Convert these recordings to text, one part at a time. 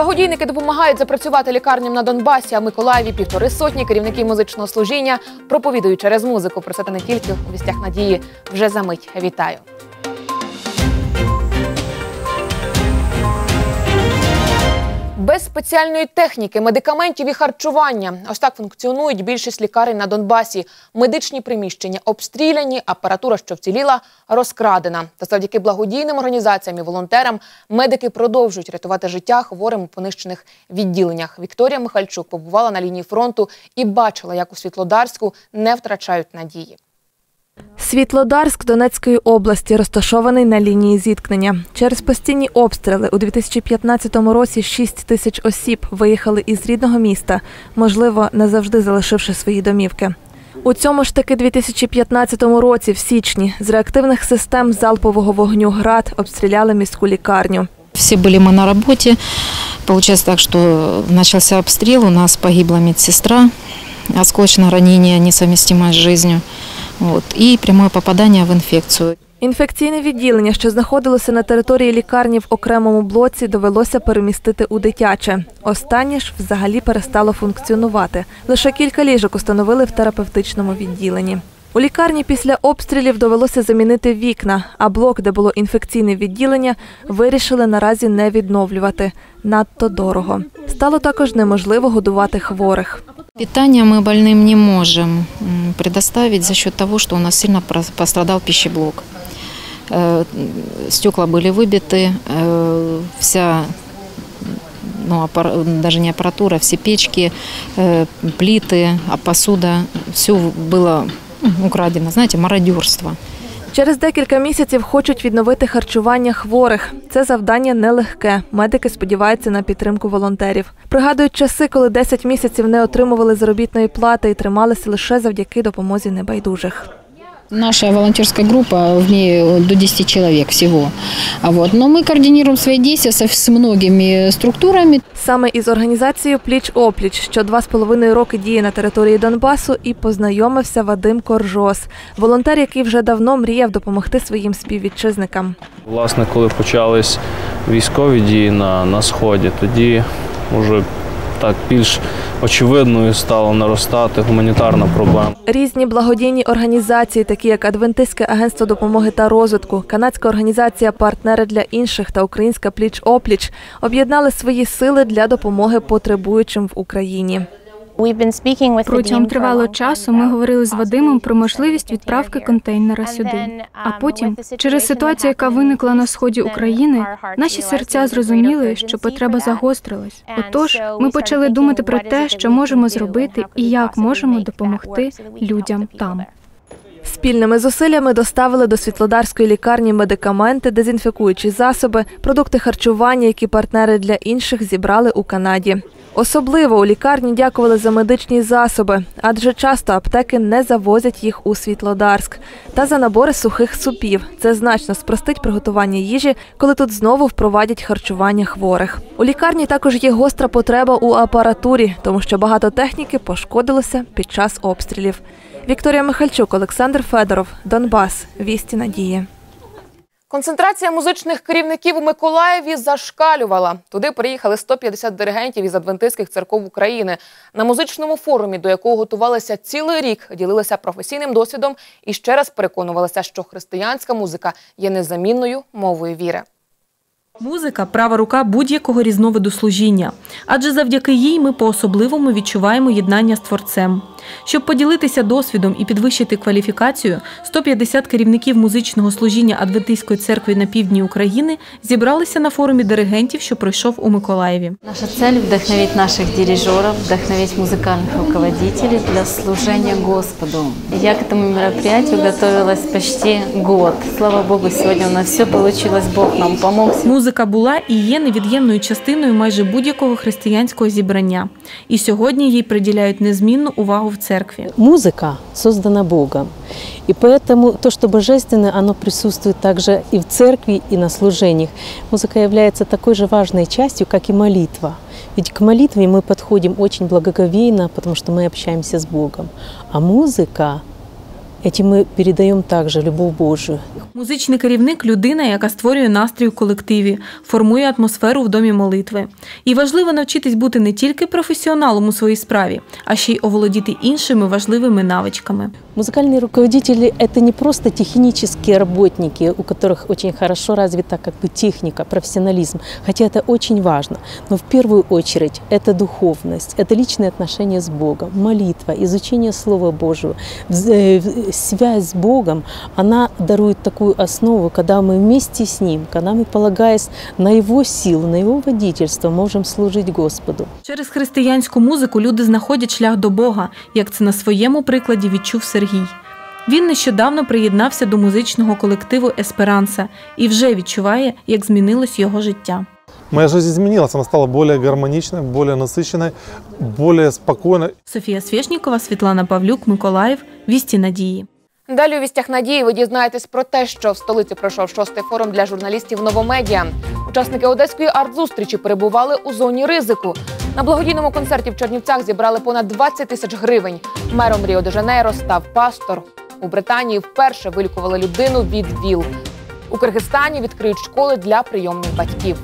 Благодійники допомагають запрацювати лікарням на Донбасі, а Миколаєві півтори сотні керівників музичного служіння проповідують через музику. Про це та не тільки у вістях надії вже за мить. Вітаю. Без спеціальної техніки, медикаментів і харчування. Ось так функціонують більшість лікарень на Донбасі. Медичні приміщення обстріляні, апаратура, що вціліла, розкрадена. Та завдяки благодійним організаціям і волонтерам медики продовжують рятувати життя хворим у понищених відділеннях. Вікторія Михальчук побувала на лінії фронту і бачила, як у Світлодарську не втрачають надії. Світлодарськ Донецької області розташований на лінії зіткнення. Через постійні обстріли у 2015 році 6 тисяч осіб виїхали із рідного міста, можливо, назавжди залишивши свої домівки. У цьому ж таки 2015 році, в січні, з реактивних систем залпового вогню ГРАД обстріляли міську лікарню. Все были мы на работе. Получается так, что начался обстрел, у нас погибла медсестра, осколочное ранение, несовместимое с жизнью. Вот, і пряме попадання в інфекцію. Інфекційне відділення, що знаходилося на території лікарні в окремому блоці, довелося перемістити у дитяче. Останнє ж взагалі перестало функціонувати. Лише кілька ліжок установили в терапевтичному відділенні. У лікарні після обстрілів довелося замінити вікна, а блок, де було інфекційне відділення, вирішили наразі не відновлювати. Надто дорого. Стало також неможливо годувати хворих. Питание мы больным не можем м, предоставить за счет того, что у нас сильно про- пострадал пищеблок. Э, Стекла были выбиты, э, вся, ну, аппар- даже не аппаратура, все печки, э, плиты, а посуда, все было м, украдено, знаєте, мародерство. Через декілька місяців хочуть відновити харчування хворих. Це завдання нелегке. Медики сподіваються на підтримку волонтерів. Пригадують часи, коли 10 місяців не отримували заробітної плати і трималися лише завдяки допомозі небайдужих. Наша волонтерская группа, в ней до 10 человек всего. А вот. Но мы координируем свои действия со, с многими структурами. Саме із організацією Пліч опліч, що два з половиною роки діє на території Донбасу, і познайомився Вадим Коржос, волонтер, який вже давно мріяв допомогти своїм співвітчизникам. Власне, коли почались військові дії на, на сході, тоді вже так більш очевидною стало наростати гуманітарна проблема. Різні благодійні організації, такі як Адвентистське агентство допомоги та розвитку, канадська організація Партнери для інших та Українська пліч опліч об'єднали свої сили для допомоги потребуючим в Україні. Протягом тривалого часу ми говорили з Вадимом про можливість відправки контейнера сюди. А потім, через ситуацію, яка виникла на сході України, наші серця зрозуміли, що потреба загострилась. Отож, ми почали думати про те, що можемо зробити і як можемо допомогти людям там. Спільними зусиллями доставили до Світлодарської лікарні медикаменти, дезінфікуючі засоби, продукти харчування, які партнери для інших зібрали у Канаді. Особливо у лікарні дякували за медичні засоби, адже часто аптеки не завозять їх у Світлодарськ. Та за набори сухих супів. Це значно спростить приготування їжі, коли тут знову впровадять харчування хворих. У лікарні також є гостра потреба у апаратурі, тому що багато техніки пошкодилося під час обстрілів. Вікторія Михальчук, Олександр Федоров, Донбас. Вісті надії. Концентрація музичних керівників у Миколаєві зашкалювала. Туди приїхали 150 диригентів із адвентистських церков України. На музичному форумі, до якого готувалися цілий рік, ділилися професійним досвідом і ще раз переконувалися, що християнська музика є незамінною мовою віри. Музика права рука будь-якого різновиду служіння, адже завдяки їй ми по-особливому відчуваємо єднання з творцем. Щоб поділитися досвідом і підвищити кваліфікацію, 150 керівників музичного служіння Адвентистської церкви на півдні України зібралися на форумі диригентів, що пройшов у Миколаєві. Наша цель – вдохновить наших дирижеров, вдохновить музыкальных руководителей для служения Господу. Я к этому мероприятию готовилась почти год. Слава Богу, сегодня у нас все получилось, Бог нам помог. Музика була і є невід'ємною частиною майже будь-якого християнського зібрання. І сьогодні їй приділяють незмінну увагу В церкві. Музыка создана Богом. И поэтому то, что божественное, оно присутствует также и в церкви, и на служениях. Музыка является такой же важной частью, как и молитва. Ведь к молитве мы подходим очень благоговейно, потому что мы общаемся с Богом. А музыка этим мы передаем также любовь Божию. Музичний керівник людина, яка створює настрій у колективі, формує атмосферу в домі молитви. І важливо навчитись бути не тільки професіоналом у своїй справі, а ще й оволодіти іншими важливими навичками. Музыкальные руководители – это не просто технические работники, у которых очень хорошо развита как бы техника, профессионализм, хотя это очень важно. Но в первую очередь это духовность, это личные отношения с Богом, молитва, изучение Слова Божьего, вз- э, связь с Богом, она дарует такую основу, когда мы вместе с Ним, когда мы, полагаясь на Его силу, на Его водительство, можем служить Господу. Через християнську музику люди знаходять шлях до Бога, як це на своєму прикладі відчув Сергій. Він нещодавно приєднався до музичного колективу Есперанса і вже відчуває, як змінилось його життя. Моя жизнь изменилась, она стала более гармоничной, более насыщенной, более спокойной. Софія Свєшнікова, Світлана Павлюк, Миколаїв. Вісті надії. Далі у вістях надії ви дізнаєтесь про те, що в столиці пройшов шостий форум для журналістів новомедіа. Учасники одеської арт-зустрічі перебували у зоні ризику. На благодійному концерті в Чернівцях зібрали понад 20 тисяч гривень. Мером Ріо де Жанейро став пастор. У Британії вперше вилікували людину від ВІЛ. У Киргизстані відкриють школи для прийомних батьків.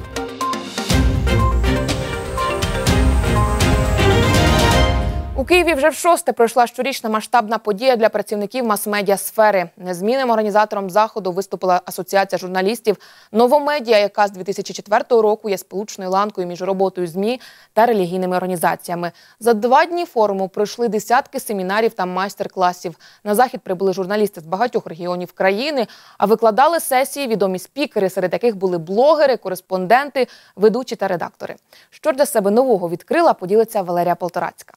У Києві вже в шосте пройшла щорічна масштабна подія для працівників мас-медіа сфери. Незмінним організатором заходу виступила асоціація журналістів Новомедіа, яка з 2004 року є сполучною ланкою між роботою змі та релігійними організаціями. За два дні форуму пройшли десятки семінарів та майстер-класів. На захід прибули журналісти з багатьох регіонів країни, а викладали сесії відомі спікери, серед яких були блогери, кореспонденти, ведучі та редактори. Що для себе нового відкрила, поділиться Валерія Полторацька.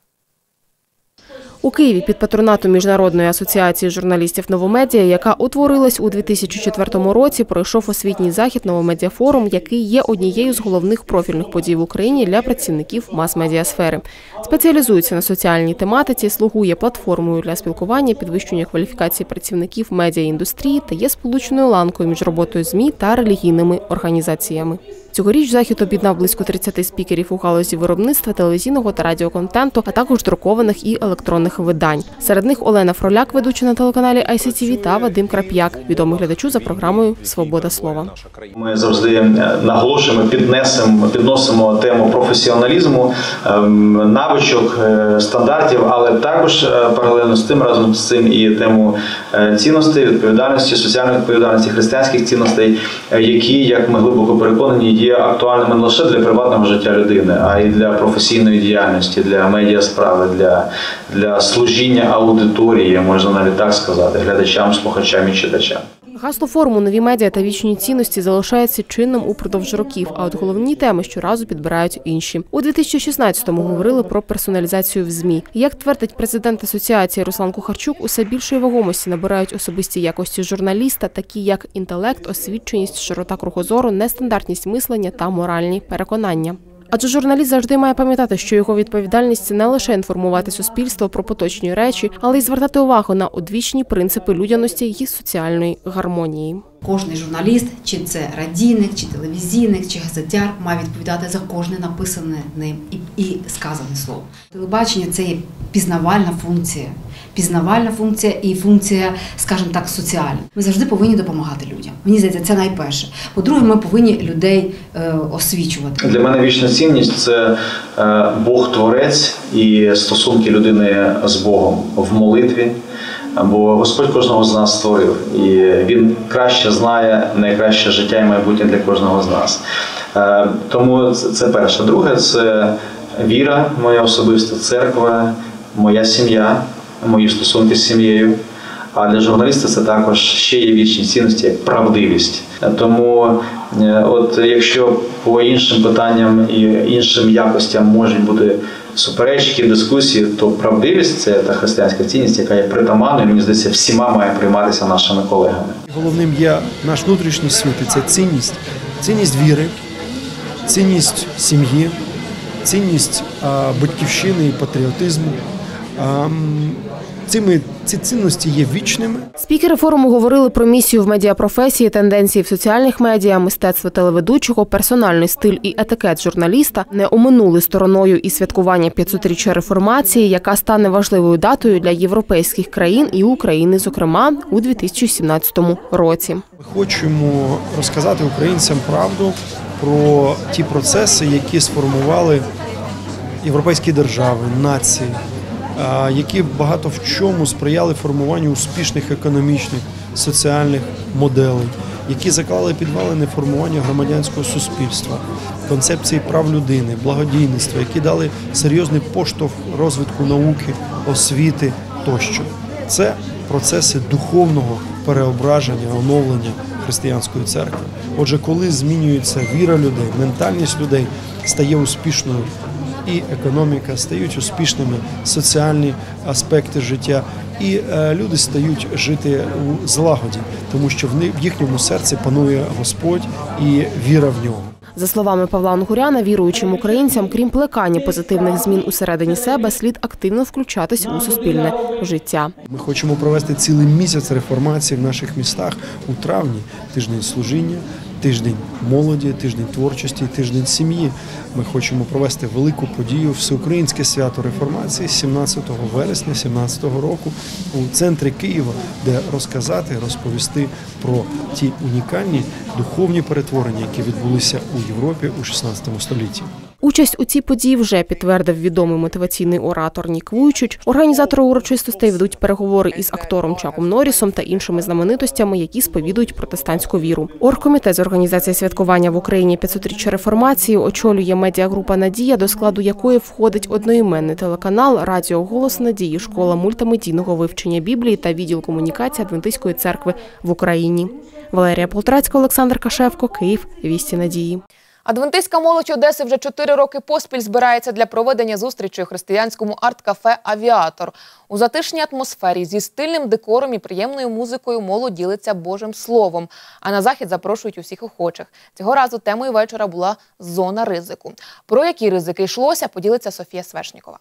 У Києві під патронатом Міжнародної асоціації журналістів Новомедіа, яка утворилась у 2004 році, пройшов освітній захід Новомедіафорум, який є однією з головних профільних подій в Україні для працівників мас-медіа сфери. Спеціалізується на соціальній тематиці, слугує платформою для спілкування, підвищення кваліфікації працівників медіаіндустрії та є сполучною ланкою між роботою ЗМІ та релігійними організаціями. Цьогоріч захід об'єднав близько 30 спікерів у галузі виробництва телевізійного та радіоконтенту, а також друкованих і електронних видань. Серед них Олена Фроляк, ведуча на телеканалі ICTV, та Вадим Крап'як, відомий глядачу за програмою Свобода слова. Ми завжди е, наголошуємо, піднесемо, підносимо тему професіоналізму, ем, навичок, е, стандартів, але також е, паралельно з тим, разом з цим і тему цінностей, відповідальності, соціальної відповідальності, християнських цінностей, які, як ми глибоко переконані, є актуальними не лише для приватного життя людини, а й для професійної діяльності, для медіасправи, для, для служіння аудиторії, можна навіть так сказати, глядачам, слухачам і читачам. Гасло форуму нові медіа та вічні цінності залишається чинним упродовж років. А от головні теми щоразу підбирають інші. У 2016-му говорили про персоналізацію в змі. Як твердить президент асоціації Руслан Кухарчук, усе більшої вагомості набирають особисті якості журналіста, такі як інтелект, освіченість, широта кругозору, нестандартність мислення та моральні переконання. Адже журналіст завжди має пам'ятати, що його відповідальність не лише інформувати суспільство про поточні речі, але й звертати увагу на одвічні принципи людяності і соціальної гармонії. Кожний журналіст, чи це радійник, чи телевізійник, чи газетяр, має відповідати за кожне написане ним і сказане слово. Телебачення це є пізнавальна функція. Пізнавальна функція і функція, скажімо так, соціальна. Ми завжди повинні допомагати людям. Мені здається, це найперше. По-друге, ми повинні людей е, освічувати. Для мене вічна цінність це е, Бог Творець і стосунки людини з Богом в молитві. Бо Господь кожного з нас створив, і Він краще знає найкраще життя і майбутнє для кожного з нас. Е, Тому це перше. Друге, це віра, моя особиста церква, моя сім'я, мої стосунки з сім'єю. А для журналіста це також ще є вічні цінності, як правдивість. Тому, е, от якщо по іншим питанням і іншим якостям можуть бути суперечки, дискусії, то правдивість це та християнська цінність, яка є притаманною, мені здається, всіма має прийматися нашими колегами. Головним є наш внутрішній світ, і це цінність, цінність віри, цінність сім'ї, цінність батьківщини і патріотизму, цими ці цінності є вічними. Спікери форуму говорили про місію в медіапрофесії, тенденції в соціальних медіа, мистецтво телеведучого, персональний стиль і етикет журналіста не оминули стороною і святкування 500-річчя реформації, яка стане важливою датою для європейських країн і України, зокрема у 2017 році. Ми хочемо розказати українцям правду про ті процеси, які сформували європейські держави, нації, які багато в чому сприяли формуванню успішних економічних соціальних моделей, які заклали підвалини формування громадянського суспільства, концепції прав людини, благодійництва, які дали серйозний поштовх розвитку науки, освіти тощо. Це процеси духовного переображення, оновлення християнської церкви. Отже, коли змінюється віра людей, ментальність людей стає успішною. І економіка стають успішними соціальні аспекти життя, і е, люди стають жити у злагоді, тому що в їхньому серці панує Господь і віра в нього. За словами Павла Ангуряна, віруючим українцям, крім плекання позитивних змін усередині себе, слід активно включатись у суспільне життя. Ми хочемо провести цілий місяць реформації в наших містах у травні тиждень служіння тиждень молоді, тиждень творчості, тиждень сім'ї. Ми хочемо провести велику подію всеукраїнське свято реформації 17 вересня 2017 року у центрі Києва, де розказати, розповісти про ті унікальні духовні перетворення, які відбулися у Європі у 16 столітті. Участь у цій події вже підтвердив відомий мотиваційний оратор Нік Вуйчич. Організатори урочистостей ведуть переговори із актором Чаком Норрісом та іншими знаменитостями, які сповідують протестантську віру. Оргкомітет з організації святкування в Україні 500-річчя реформації очолює медіагрупа Надія, до складу якої входить одноіменний телеканал, радіо Голос Надії, школа мультимедійного вивчення Біблії та відділ комунікації Адвентистської церкви в Україні. Валерія Полтрацька, Олександр Кашевко, Київ, вісті надії. Адвентистська молодь Одеси вже чотири роки поспіль збирається для проведення зустрічі у християнському арт-кафе Авіатор у затишній атмосфері зі стильним декором і приємною музикою молодь ділиться Божим словом. А на захід запрошують усіх охочих. Цього разу темою вечора була зона ризику. Про які ризики йшлося, поділиться Софія Свешнікова.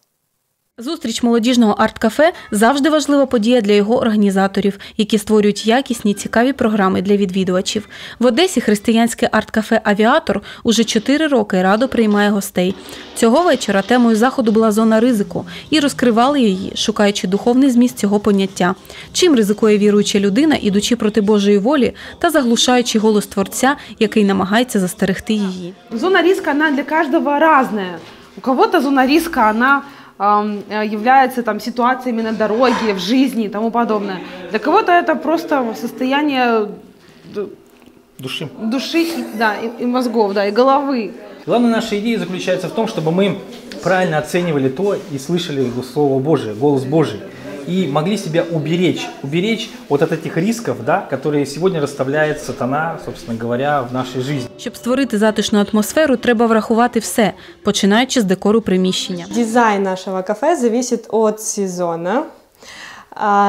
Зустріч молодіжного арт-кафе завжди важлива подія для його організаторів, які створюють якісні цікаві програми для відвідувачів. В Одесі християнське арт-кафе Авіатор уже чотири роки радо приймає гостей. Цього вечора темою заходу була зона ризику і розкривали її, шукаючи духовний зміст цього поняття. Чим ризикує віруюча людина, ідучи проти Божої волі та заглушаючи голос творця, який намагається застерегти її. Зона риска вона для кожного різна. У кого-то зона риска вона является там ситуациями на дороге, в жизни и тому подобное. Для кого-то это просто состояние души, души да, и, и мозгов, да, и головы. Главная наша идея заключается в том, чтобы мы правильно оценивали то и слышали Слово Божие, голос Божий и могли себя уберечь, уберечь вот от этих рисков, да, которые сегодня расставляет сатана, собственно говоря, в нашій житті. Щоб створити затишну атмосферу, треба врахувати все, починаючи з декору приміщення. Дизайн нашого кафе зависит от сезона.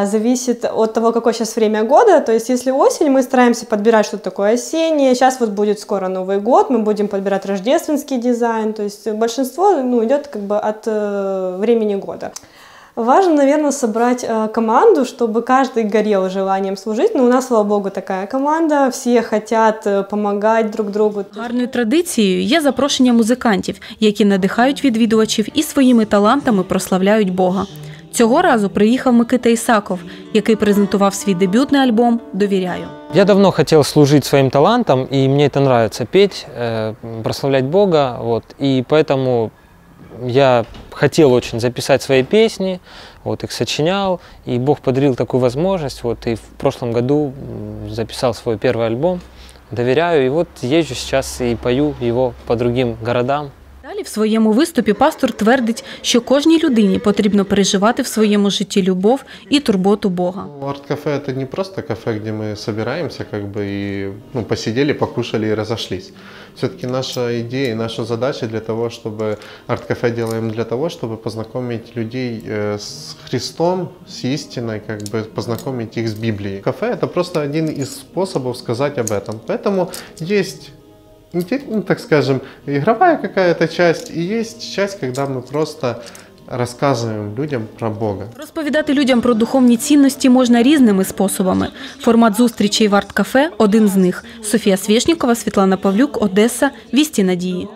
зависит от того, какое сейчас время года. То есть, если осень, мы стараемся подбирать что-то такое осеннее. Сейчас вот будет скоро Новый год, мы будем подбирать рождественский дизайн. То есть, большинство ну, идет как бы от э, времени года. Важно, наверное, собрать э, команду, чтобы каждый горел желанием служить. Но у нас, слава богу, такая команда. Всі хотят э, помогать друг другу. Гарною традицією є запрошення музикантів, які надихають відвідувачів і своїми талантами прославляють Бога. Цього разу приїхав Микита Ісаков, який презентував свій дебютний альбом Довіряю. Я давно хотел служить своим талантом, и мне это нравится петь, э, прославлять Бога. Вот, и поэтому я хотел очень записать свои песни, вот их сочинял, и Бог подарил такую возможность, вот и в прошлом году записал свой первый альбом, доверяю, и вот езжу сейчас и пою его по другим городам. Далі в своєму виступі пастор твердить, що кожній людині потрібно переживати в своєму житті любов і турботу Бога. Ну, арт-кафе це не просто кафе, де ми збираємося, как бы, и ну, посидели, покушали и разошлись. Все-таки наша идея и наша задача для того, чтобы арт-кафе делаем для того, чтобы познакомить людей э, с Христом, с истиной, как бы познакомить их с Библией. Кафе это просто один из способов сказать об этом. Поэтому есть ну, так скажем, игровая какая-то часть, и есть часть, когда мы просто Розказуємо людям про Бога. Розповідати людям про духовні цінності можна різними способами. Формат зустрічей в арт-кафе – один з них. Софія Свєшнікова, Світлана Павлюк, Одеса, Вісті Надії.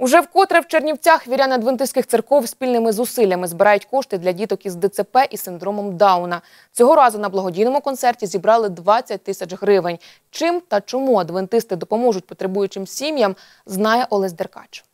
Уже вкотре в Чернівцях віряни адвентистських церков спільними зусиллями збирають кошти для діток із ДЦП і синдромом Дауна. Цього разу на благодійному концерті зібрали 20 тисяч гривень. Чим та чому адвентисти допоможуть потребуючим сім'ям, знає Олесь Деркач.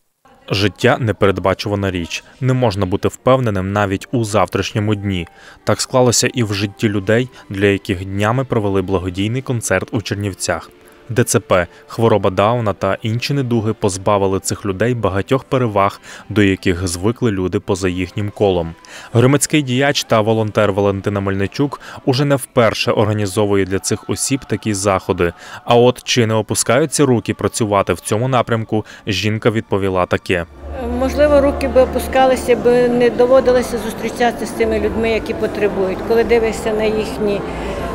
Життя непередбачувана річ. Не можна бути впевненим навіть у завтрашньому дні. Так склалося і в житті людей, для яких днями провели благодійний концерт у Чернівцях. ДЦП, хвороба Дауна та інші недуги позбавили цих людей багатьох переваг, до яких звикли люди поза їхнім колом. Громадський діяч та волонтер Валентина Мельничук уже не вперше організовує для цих осіб такі заходи. А от чи не опускаються руки працювати в цьому напрямку, жінка відповіла таке. Можливо, руки би опускалися, бо не доводилося зустрічатися з тими людьми, які потребують. Коли дивишся на їхні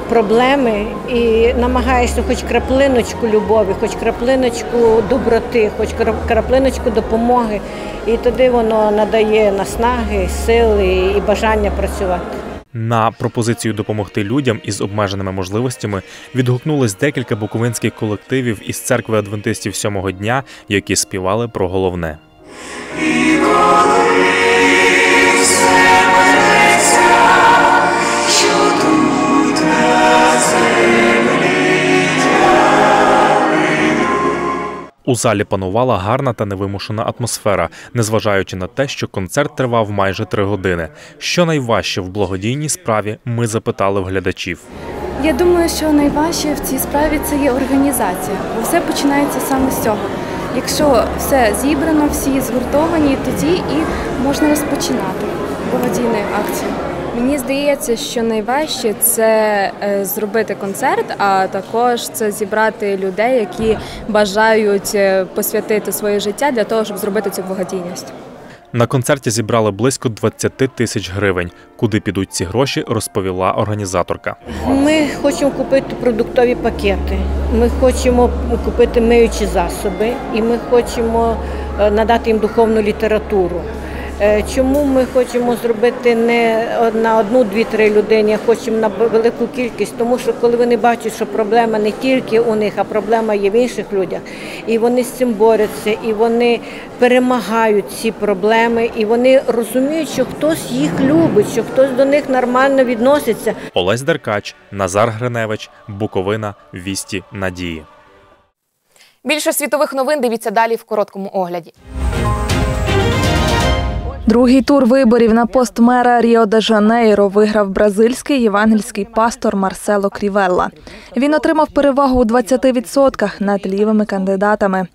проблеми і намагаєшся хоч краплиночку любові, хоч краплиночку доброти, хоч краплиночку допомоги, і тоді воно надає наснаги, сили і бажання працювати. На пропозицію допомогти людям із обмеженими можливостями відгукнулось декілька буковинських колективів із церкви адвентистів сьомого дня, які співали про головне. У залі панувала гарна та невимушена атмосфера, незважаючи на те, що концерт тривав майже три години. Що найважче в благодійній справі, ми запитали в глядачів. Я думаю, що найважче в цій справі це є організація, бо все починається саме з цього. Якщо все зібрано, всі згуртовані, тоді і можна розпочинати благодійну акцію. Мені здається, що найважче це е, зробити концерт, а також це зібрати людей, які бажають е, посвятити своє життя для того, щоб зробити цю благодійність. На концерті зібрали близько 20 тисяч гривень. Куди підуть ці гроші, розповіла організаторка. Ми хочемо купити продуктові пакети. Ми хочемо купити миючі засоби, і ми хочемо е, надати їм духовну літературу. Е, чому ми хочемо зробити не на одну, дві, три людини, а хочемо на велику кількість, тому що коли вони бачать, що проблема не тільки у них, а проблема є в інших людях, і вони з цим борються, і вони перемагають ці проблеми, і вони розуміють, що хтось їх любить, що хтось до них нормально відноситься. Олесь Деркач, Назар Гриневич, Буковина, Вісті Надії. Більше світових новин дивіться далі в короткому огляді. Другий тур виборів на пост мера Ріо де Жанейро виграв бразильський євангельський пастор Марсело Крівелла. Він отримав перевагу у 20% над лівими кандидатами.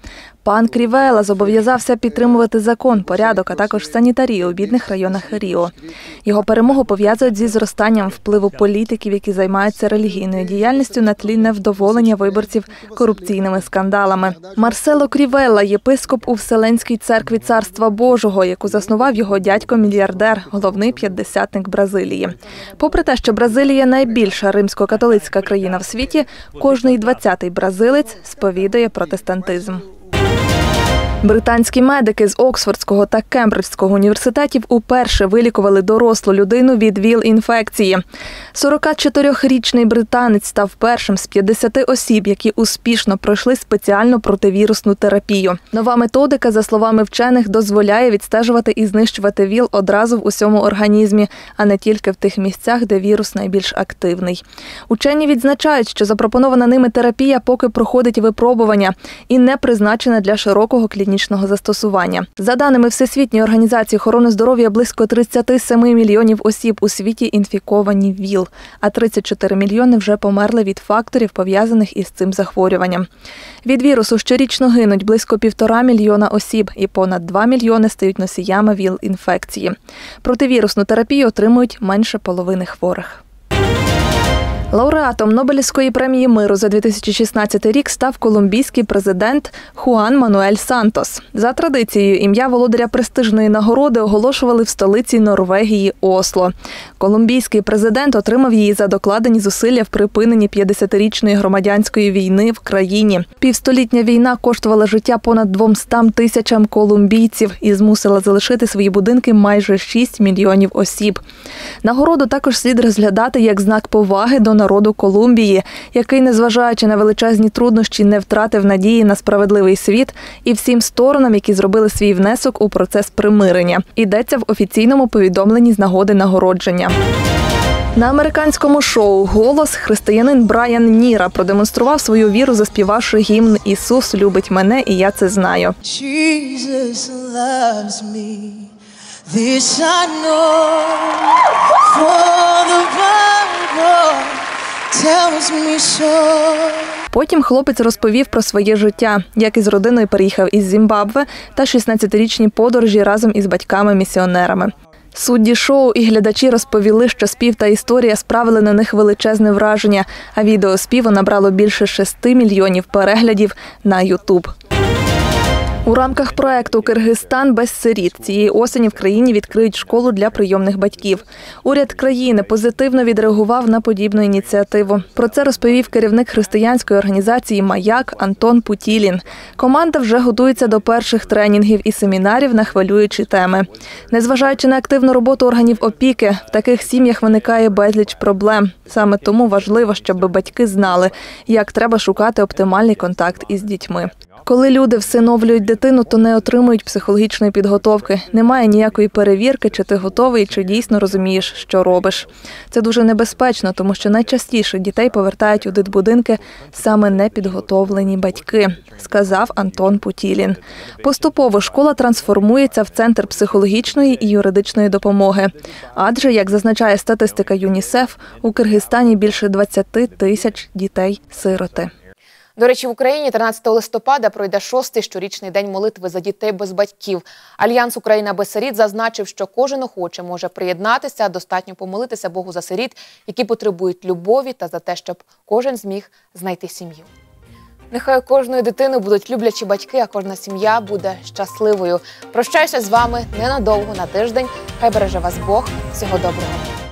Пан Крівела зобов'язався підтримувати закон, порядок, а також санітарію у бідних районах Ріо. Його перемогу пов'язують зі зростанням впливу політиків, які займаються релігійною діяльністю на тлі невдоволення виборців корупційними скандалами. Марсело Крівелла, єпископ у Вселенській церкві Царства Божого, яку заснував його дядько-мільярдер, головний п'ятдесятник Бразилії. Попри те, що Бразилія найбільша римсько-католицька країна в світі, кожний двадцятий бразилець сповідує протестантизм. Британські медики з Оксфордського та Кембриджського університетів уперше вилікували дорослу людину від ВІЛ-інфекції. 44-річний британець став першим з 50 осіб, які успішно пройшли спеціальну противірусну терапію. Нова методика, за словами вчених, дозволяє відстежувати і знищувати ВІЛ одразу в усьому організмі, а не тільки в тих місцях, де вірус найбільш активний. Учені відзначають, що запропонована ними терапія поки проходить випробування і не призначена для широкого клінічного застосування. За даними Всесвітньої організації охорони здоров'я, близько 37 мільйонів осіб у світі інфіковані ВІЛ, а 34 мільйони вже померли від факторів, пов'язаних із цим захворюванням. Від вірусу щорічно гинуть близько півтора мільйона осіб, і понад 2 мільйони стають носіями ВІЛ-інфекції. Противірусну терапію отримують менше половини хворих. Лауреатом Нобелівської премії миру за 2016 рік став колумбійський президент Хуан Мануель Сантос. За традицією, ім'я володаря престижної нагороди оголошували в столиці Норвегії Осло. Колумбійський президент отримав її за докладені зусилля в припиненні 50-річної громадянської війни в країні. Півстолітня війна коштувала життя понад 200 тисячам колумбійців і змусила залишити свої будинки майже 6 мільйонів осіб. Нагороду також слід розглядати як знак поваги до народу Колумбії, який, незважаючи на величезні труднощі, не втратив надії на справедливий світ і всім сторонам, які зробили свій внесок у процес примирення. Йдеться в офіційному повідомленні з нагоди нагородження. На американському шоу Голос християнин Брайан Ніра продемонстрував свою віру, заспівавши гімн Ісус любить мене, і я це знаю. Jesus loves me. This I know, for the tells me so. Потім хлопець розповів про своє життя, як із родиною переїхав із Зімбабве та 16-річні подорожі разом із батьками-місіонерами. Судді шоу і глядачі розповіли, що спів та історія справили на них величезне враження, а відео співу набрало більше 6 мільйонів переглядів на Ютуб. У рамках проекту Киргизстан без сиріт цієї осені в країні відкриють школу для прийомних батьків. Уряд країни позитивно відреагував на подібну ініціативу. Про це розповів керівник християнської організації Маяк Антон Путілін. Команда вже готується до перших тренінгів і семінарів на хвилюючі теми. Незважаючи на активну роботу органів опіки, в таких сім'ях виникає безліч проблем. Саме тому важливо, щоб батьки знали, як треба шукати оптимальний контакт із дітьми. Коли люди всиновлюють дитину, то не отримують психологічної підготовки. Немає ніякої перевірки, чи ти готовий, чи дійсно розумієш, що робиш. Це дуже небезпечно, тому що найчастіше дітей повертають у дитбудинки саме непідготовлені батьки, сказав Антон Путілін. Поступово школа трансформується в центр психологічної і юридичної допомоги. Адже, як зазначає статистика ЮНІСЕФ, у Киргизстані більше 20 тисяч дітей-сироти. До речі, в Україні 13 листопада пройде шостий щорічний день молитви за дітей без батьків. Альянс Україна без сиріт зазначив, що кожен охоче може приєднатися, достатньо помолитися Богу за сиріт, які потребують любові та за те, щоб кожен зміг знайти сім'ю. Нехай кожної дитини будуть люблячі батьки, а кожна сім'я буде щасливою. Прощаюся з вами ненадовго на тиждень. Хай береже вас Бог. Всього доброго.